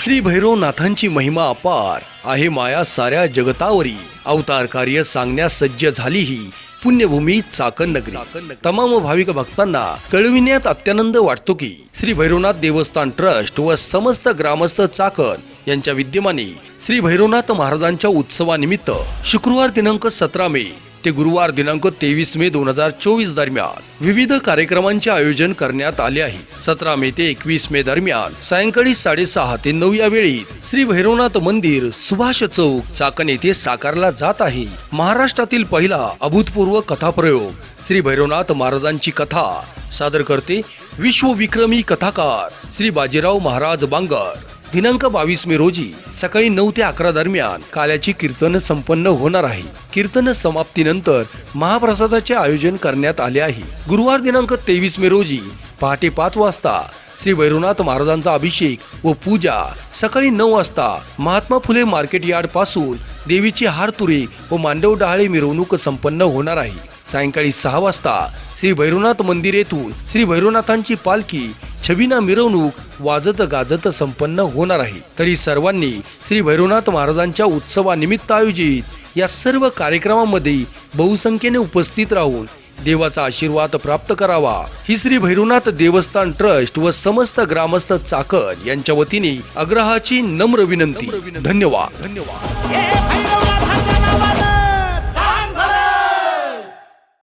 श्री भैरवनाथांची महिमा अपार आहे माया साऱ्या जगतावरी. अवतार कार्य सांगण्यास सज्ज झाली ही पुण्यभूमी चाकण नगरी तमाम भाविक भक्तांना कळविण्यात अत्यानंद वाटतो की श्री भैरवनाथ देवस्थान ट्रस्ट व समस्त ग्रामस्थ चाकण यांच्या विद्यमाने श्री भैरवनाथ महाराजांच्या उत्सवानिमित्त शुक्रवार दिनांक सतरा मे ते गुरुवार दिनांक तेवीस मे दोन हजार चोवीस दरम्यान. विविध कार्यक्रमांचे आयोजन करण्यात आले आहे. सतरा मे ते एकवीस मे दरम्यान. सायंकाळी साडेसहा ते नऊ या वेळी श्री भैरवनाथ मंदिर सुभाष चौक चाकण येथे साकारला जात आहे. महाराष्ट्रातील पहिला अभूतपूर्व कथाप्रयोग श्री भैरवनाथ महाराजांची कथा सादर करते विश्वविक्रमी कथाकार श्री बाजीराव महाराज बांगर. दिनांक बावीस मे रोजी सकाळी नऊ ते अकरा दरम्यान काल्याची कीर्तन संपन्न होणार आहे. कीर्तन समाप्तीनंतर महाप्रसादाचे आयोजन करण्यात आले आहे. गुरुवार दिनांक तेवीस मे रोजी पहाटे पाच वाजता श्री भैरवनाथ महाराजांचा अभिषेक व पूजा सकाळी नऊ वाजता महात्मा फुले मार्केट यार्डपासून देवीची हारतुरी व मांडव डहाळे मिरवणूक संपन्न होणार आहे. सायंकाळी सहा वाजता श्री भैरवनाथ मंदिर येथून श्री भैरवनाथांची पालखी छबिना मिरवणूक वाजत गाजत संपन्न होणार आहे. तरी सर्वांनी श्री भैरवनाथ महाराजांच्या उत्सवानिमित्त आयोजित या सर्व कार्यक्रमामध्ये बहुसंख्येने उपस्थित राहून देवाचा आशीर्वाद प्राप्त करावा. ही श्री भैरवनाथ देवस्थान ट्रस्ट व समस्त ग्रामस्थ चाकण यांच्या वतीने अग्रहाची नम्र विनंती. धन्यवाद. धन्यवाद